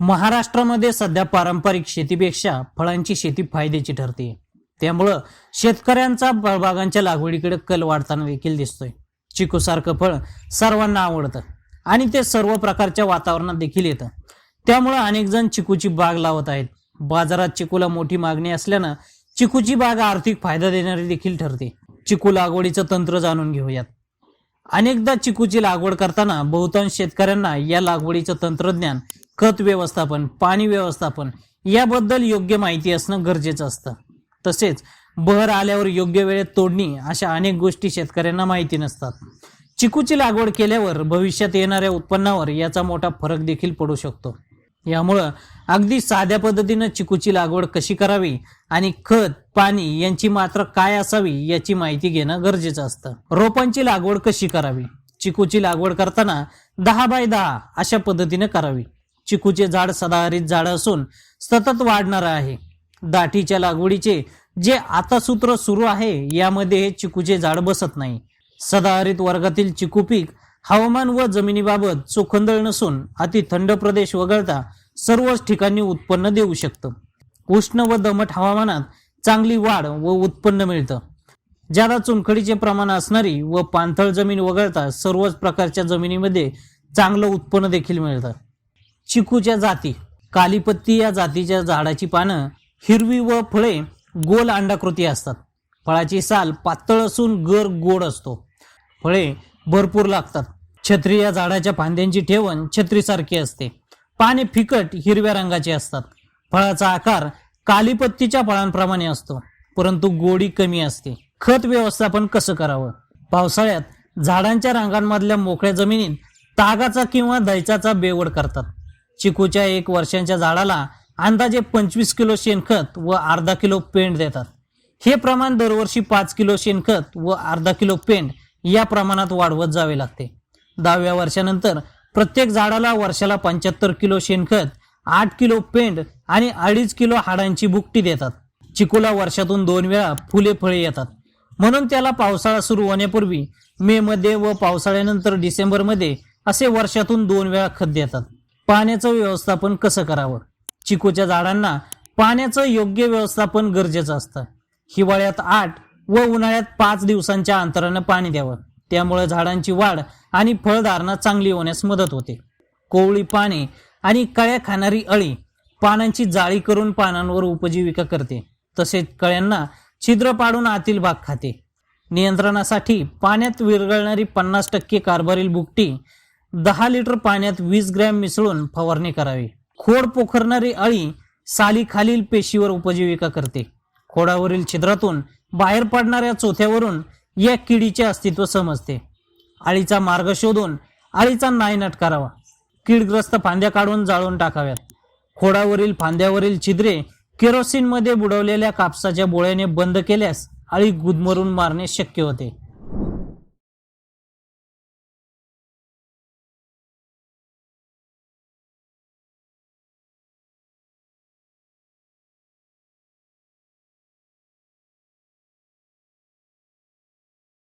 महाराष्ट्रामध्ये सध्या पारंपरिक शेतीपेक्षा फळांची शेती फायद्याची ठरते. त्यामुळं शेतकऱ्यांचा फळबागांच्या लागवडीकडे कल वाढताना देखील दिसतोय. चिकूसारखं फळ सर्वांना आवडतं आणि ते सर्व प्रकारच्या वातावरणात देखील येतं. त्यामुळं अनेक जण चिकूची बाग लावत आहेत. बाजारात चिकूला मोठी मागणी असल्यानं चिकूची बाग आर्थिक फायदा देणारी देखील ठरते. चिकू लागवडीचं तंत्र जाणून घेऊयात. अनेकदा चिकूची लागवड करताना बहुतांश शेतकऱ्यांना या लागवडीचं तंत्रज्ञान खत व्यवस्थापन पाणी व्यवस्थापन याबद्दल योग्य माहिती असणं गरजेचं असतं. तसेच बहर आल्यावर योग्य वेळेत तोडणी अशा अनेक गोष्टी शेतकऱ्यांना माहिती नसतात. चिकूची लागवड केल्यावर भविष्यात येणाऱ्या उत्पन्नावर याचा मोठा फरक देखील पडू शकतो. यामुळं अगदी साध्या पद्धतीनं चिकूची लागवड कशी करावी आणि खत पाणी यांची मात्रा काय असावी याची माहिती घेणं गरजेचं असतं. रोपांची लागवड कशी करावी? चिकूची लागवड करताना दहा बाय दहा अशा पद्धतीनं करावी. चिकूचे झाड सदाहरित झाड असून सतत वाढणार आहे. दाटीच्या लागवडीचे जे आता सूत्र सुरू आहे यामध्ये हे चिकूचे झाड बसत नाही. सदाहरित वर्गातील चिकू पीक हवामान व जमिनीबाबत चोखंदळ नसून अति थंड प्रदेश वगळता सर्वच ठिकाणी उत्पन्न देऊ शकतं. उष्ण व दमट हवामानात चांगली वाढ व उत्पन्न मिळतं. ज्यादा चुनखडीचे प्रमाण असणारी व पाणथळ जमीन वगळता सर्वच प्रकारच्या जमिनीमध्ये चांगलं उत्पन्न देखील मिळतं. चिकूच्या जाती कालीपत्ती या जातीच्या झाडाची पानं हिरवी व फळे गोल अंडाकृती असतात. फळाची साल पातळ असून गर गोड असतो. फळे भरपूर लागतात. छत्री या झाडाच्या फांद्यांची ठेवण छत्रीसारखी असते. पाने फिकट हिरव्या रंगाचे असतात. फळाचा आकार कालीपत्तीच्या फळांप्रमाणे असतो परंतु गोडी कमी असते. खत व्यवस्थापन कसं करावं? पावसाळ्यात झाडांच्या रांगांमधल्या मोकळ्या जमिनीत तागाचा किंवा दैचाचा बेवड करतात. चिकूच्या एक वर्षांच्या झाडाला अंदाजे पंचवीस किलो शेणखत व अर्धा किलो पेंड देतात. हे प्रमाण दरवर्षी पाच किलो शेणखत व अर्धा किलो पेंड या प्रमाणात वाढवत जावे लागते. दहाव्या वर्षानंतर प्रत्येक झाडाला वर्षाला पंच्याहत्तर किलो शेणखत आठ किलो पेंड आणि अडीच किलो हाडांची बुकटी देतात. चिकूला वर्षातून दोन वेळा फुले फळे येतात. म्हणून त्याला पावसाळा सुरू होण्यापूर्वी मे मध्ये व पावसाळ्यानंतर डिसेंबरमध्ये असे वर्षातून दोन वेळा खत देतात. पाण्याचं व्यवस्थापन कसं करावं? चिकूच्या झाडांना पाण्याचं योग्य व्यवस्थापन गरजेचं असतं. हिवाळ्यात आठ व उन्हाळ्यात पाच दिवसांच्या अंतरानं पाणी द्यावं. त्यामुळे झाडांची वाढ आणि फळधारणा चांगली होण्यास मदत होते. कोवळी पाने आणि कळ्या खाणारी अळी पानांची जाळी करून पानांवर उपजीविका करते. तसेच कळ्यांना छिद्र पाडून आतील भाग खाते. नियंत्रणासाठी पाण्यात विरघळणारी पन्नास टक्के कार्बरील बुकटी दहा लिटर पाण्यात वीस ग्रॅम मिसळून फवारणी करावी. खोड पोखरणारी अळी साली खालील पेशीवर उपजीविका करते. खोडावरील छिद्रातून बाहेर पडणाऱ्या चोथ्यावरून या किडीचे अस्तित्व समजते. अळीचा मार्ग शोधून अळीचा नायनाट करावा. कीडग्रस्त फांद्या काढून जाळून टाकाव्यात. खोडावरील फांद्यावरील छिद्रे केरोसिनमध्ये बुडवलेल्या कापसाच्या बोळ्याने बंद केल्यास अळी गुदमरून मारणे शक्य होते.